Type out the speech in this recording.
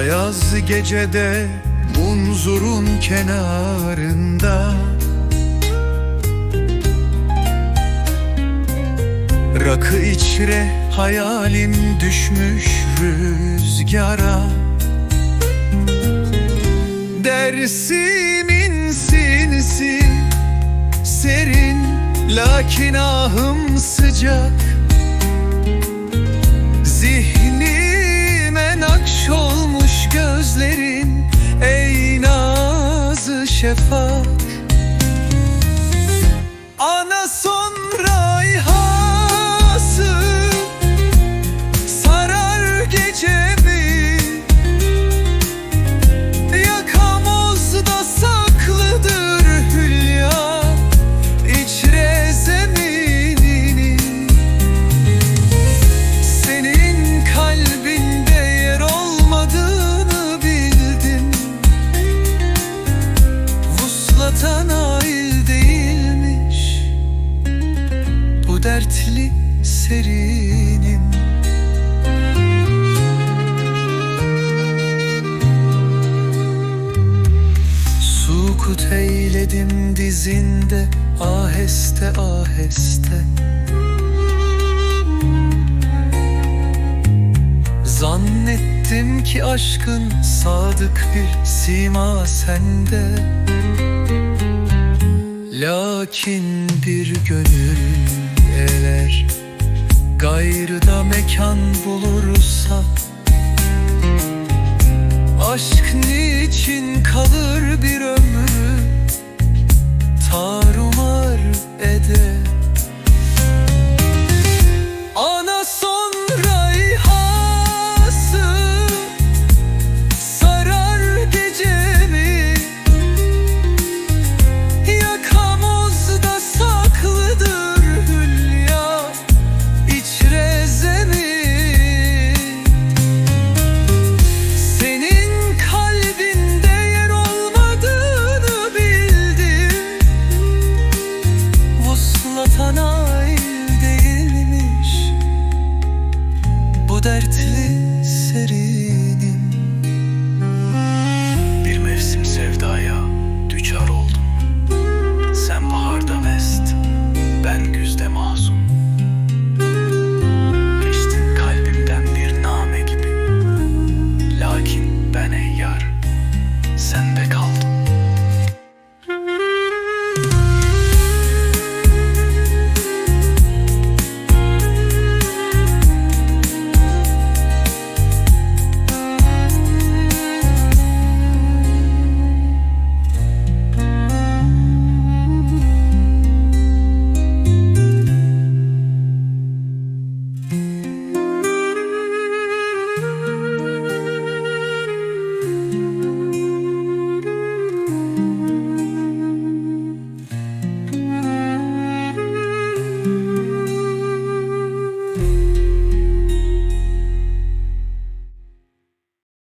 Ayaz gecede munzurun kenarında. Rakı içre hayalim düşmüş rüzgara. Dersimin sinsi serin Lakin ahım sıcak serinin Sukut eyledim dizinde aheste aheste. Zannettim ki aşkın sadık bir sima sende. Lakin bir gönül eğer Gayrı da mekan bulursa dertli serinim Bir mevsim sevdaya düçar oldum. Sen baharda mest, ben güzde mahzun Geçtin kalbimden bir name Lakin ben sen de